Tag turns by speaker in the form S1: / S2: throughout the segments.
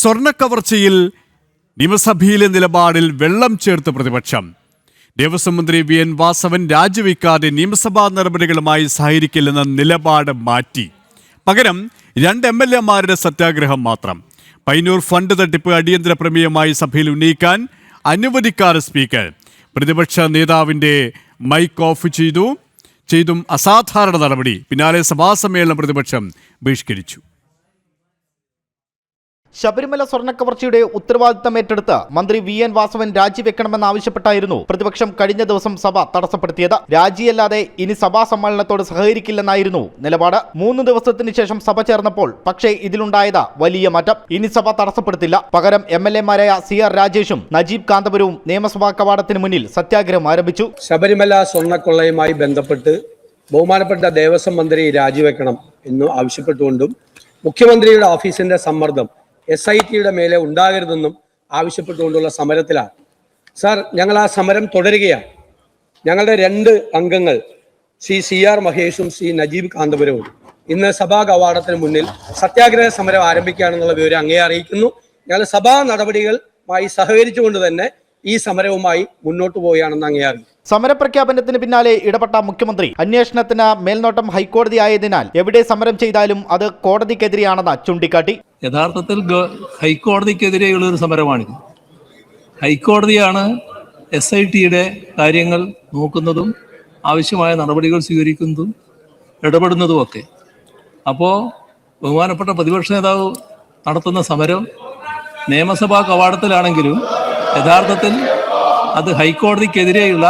S1: സ്വർണക്കവർച്ചയിൽ നിയമസഭയിലെ നിലപാടിൽ വെള്ളം ചേർത്ത് പ്രതിപക്ഷം. ദേവസ്വം മന്ത്രി വി എൻ വാസവൻ രാജിവെക്കാതെ നിയമസഭാ നടപടികളുമായി സഹകരിക്കില്ലെന്ന നിലപാട് മാറ്റി. പകരം രണ്ട് എം എൽ എമാരുടെ സത്യാഗ്രഹം മാത്രം. പൈനൂർ ഫണ്ട് തട്ടിപ്പ് അടിയന്തര പ്രമേയമായി സഭയിൽ ഉന്നയിക്കാൻ അനുവദിക്കാതെ സ്പീക്കർ. പ്രതിപക്ഷ നേതാവിന്റെ മൈക്ക് ഓഫ് ചെയ്തു. ചെയ്തും അസാധാരണ നടപടി. പിന്നാലെ സഭാ സഭാസമ്മേളനം പ്രതിപക്ഷം ബഹിഷ്കരിച്ചു.
S2: ശബരിമല സ്വർണക്കവർച്ചയുടെ ഉത്തരവാദിത്തം ഏറ്റെടുത്ത് മന്ത്രി വി എൻ വാസവൻ രാജിവെക്കണമെന്നാവശ്യപ്പെട്ടായിരുന്നു പ്രതിപക്ഷം കഴിഞ്ഞ ദിവസം സഭ തടസ്സപ്പെടുത്തിയത്. രാജിയല്ലാതെ ഇനി സഭാ സമ്മേളനത്തോട് സഹകരിക്കില്ലെന്നായിരുന്നു നിലപാട്. മൂന്ന് ദിവസത്തിന് ശേഷം സഭ ചേർന്നപ്പോൾ പക്ഷേ ഇതിലുണ്ടായത് വലിയ മാറ്റം. ഇനി സഭ തടസ്സപ്പെടുത്തില്ല. പകരം എം എൽ എമാരായ സി ആർ രാജേഷും നജീബ് കാന്തപുരവും നിയമസഭാ കവാടത്തിന് മുന്നിൽ സത്യാഗ്രഹം ആരംഭിച്ചു.
S3: ശബരിമല സ്വർണക്കൊള്ളയുമായി ബന്ധപ്പെട്ട് ബഹുമാനപ്പെട്ട ദേവസ്വം മന്ത്രി രാജിവെക്കണം എന്ന് ആവശ്യപ്പെട്ടുകൊണ്ടും മുഖ്യമന്ത്രിയുടെ ഓഫീസിന്റെ സമ്മർദ്ദം എസ് ഐ ടിയുടെ മേലെ ഉണ്ടാകരുതെന്നും ആവശ്യപ്പെട്ടുകൊണ്ടുള്ള സമരത്തിലാണ്. സാർ ഞങ്ങൾ ആ സമരം തുടരുകയാണ്. ഞങ്ങളുടെ രണ്ട് അംഗങ്ങൾ സി സി ആർ മഹേഷും സി നജീബ് കാന്തപുരവും ഇന്ന് സഭാ കവാടത്തിന് മുന്നിൽ സത്യാഗ്രഹ സമരം ആരംഭിക്കുകയാണെന്നുള്ള വിവരം അങ്ങേ അറിയിക്കുന്നു. ഞങ്ങൾ സഭാ നടപടികളുമായി സഹകരിച്ചുകൊണ്ട് തന്നെ ഈ സമരവുമായി മുന്നോട്ട് പോവുകയാണെന്ന് അങ്ങേ അറിയിക്കും
S2: സമരപ്രഖ്യാപനത്തിന് പിന്നാലെ ഇടപെട്ട മുഖ്യമന്ത്രി അന്വേഷണത്തിന് മേൽനോട്ടം ഹൈക്കോടതി ആയതിനാൽ എവിടെ സമരം ചെയ്താലും അത് കോടതിക്കെതിരെയാണെന്ന് ചൂണ്ടിക്കാട്ടി.
S4: യഥാർത്ഥത്തിൽ ഹൈക്കോടതിക്കെതിരെയുള്ള ഒരു സമരമാണിത്. ഹൈക്കോടതിയാണ് എസ് ഐ ടിയുടെ കാര്യങ്ങൾ നോക്കുന്നതും ആവശ്യമായ നടപടികൾ സ്വീകരിക്കുന്നതും ഇടപെടുന്നതും ഒക്കെ അപ്പോൾ ബഹുമാനപ്പെട്ട പ്രതിപക്ഷ നേതാവ് നടത്തുന്ന സമരം നിയമസഭാ കവാടത്തിലാണെങ്കിലും യഥാർത്ഥത്തിൽ അത് ഹൈക്കോടതിക്കെതിരെയുള്ള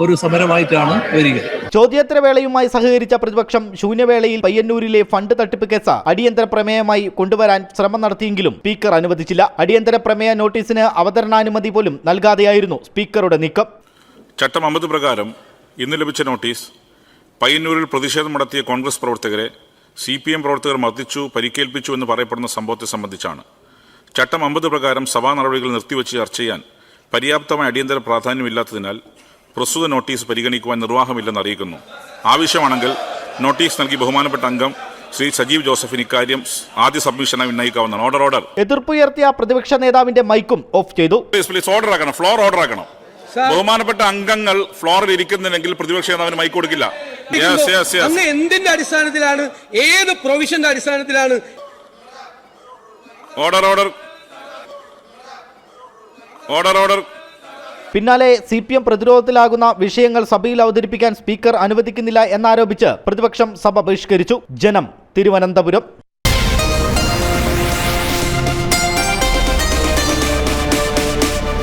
S4: ഒരു സമരമായിട്ടാണ് വരിക.
S2: ചോദ്യോത്തരവേളയുമായി സഹകരിച്ച പ്രതിപക്ഷം ശൂന്യവേളയിൽ പയ്യന്നൂരിലെ ഫണ്ട് തട്ടിപ്പ് കേസ് അടിയന്തര പ്രമേയമായി കൊണ്ടുവരാൻ ശ്രമം നടത്തിയെങ്കിലും സ്പീക്കർ അനുവദിച്ചില്ല. അടിയന്തര പ്രമേയ നോട്ടീസിന് അവതരണാനുമതി പോലും നൽകാതെയായിരുന്നു സ്പീക്കറുടെ നീക്കം.
S5: ചട്ടം അമ്പത് പ്രകാരം ഇന്ന് ലഭിച്ച നോട്ടീസ് പയ്യന്നൂരിൽ പ്രതിഷേധം നടത്തിയ കോൺഗ്രസ് പ്രവർത്തകരെ സി പി എം പ്രവർത്തകർ മർദ്ദിച്ചു പരിക്കേൽപ്പിച്ചു എന്ന് പറയപ്പെടുന്ന സംഭവത്തെ സംബന്ധിച്ചാണ്. ചട്ടം അമ്പത് പ്രകാരം സഭാ നടപടികൾ നിർത്തിവെച്ച് ചർച്ച ചെയ്യാൻ പര്യാപ്തമായ അടിയന്തര പ്രാധാന്യമില്ലാത്തതിനാൽ പ്രസ്തുത നോട്ടീസ് പരിഗണിക്കുവാൻ നിർവാഹമില്ലെന്ന് അറിയിക്കുന്നു. ആവശ്യമാണെങ്കിൽ നോട്ടീസ് നൽകി ബഹുമാനപ്പെട്ട അംഗം ശ്രീ സജീവ് ജോസഫിന് ഇക്കാര്യം ആദ്യ സബ്മിഷനായി ഉന്നയിക്കാവുന്നതാണ്. ഓർഡർ ഓർഡർ
S2: എതിർപ്പുയർത്തിയ പ്രതിപക്ഷ നേതാവിന്റെ മൈക്കും ഓഫ് ചെയ്തു.
S5: പ്ലീസ് പ്ലീസ് ഓർഡർ ആക്കണം. ഫ്ലോർ ഓർഡർ ആക്കണം. ബഹുമാനപ്പെട്ട അംഗങ്ങൾ ഫ്ലോറിൽ ഇരിക്കുന്നില്ലെങ്കിൽ പ്രതിപക്ഷ നേതാവിന് മൈക്ക് കൊടുക്കില്ല. യെസ് യെസ് യെസ്
S3: അങ്ങ് എന്തിന്റെ അടിസ്ഥാനത്തിലാണ്? ഏത് പ്രൊവിഷന്റെ അടിസ്ഥാനത്തിലാണ്?
S5: ഓർഡർ ഓർഡർ ഓർഡർ ഓർഡർ
S2: പിന്നാലെ സി പി എം പ്രതിരോധത്തിലാകുന്ന വിഷയങ്ങൾ സഭയിൽ അവതരിപ്പിക്കാൻ സ്പീക്കർ അനുവദിക്കുന്നില്ല എന്നാരോപിച്ച് പ്രതിപക്ഷം സഭ ബഹിഷ്കരിച്ചു. ജനം തിരുവനന്തപുരം.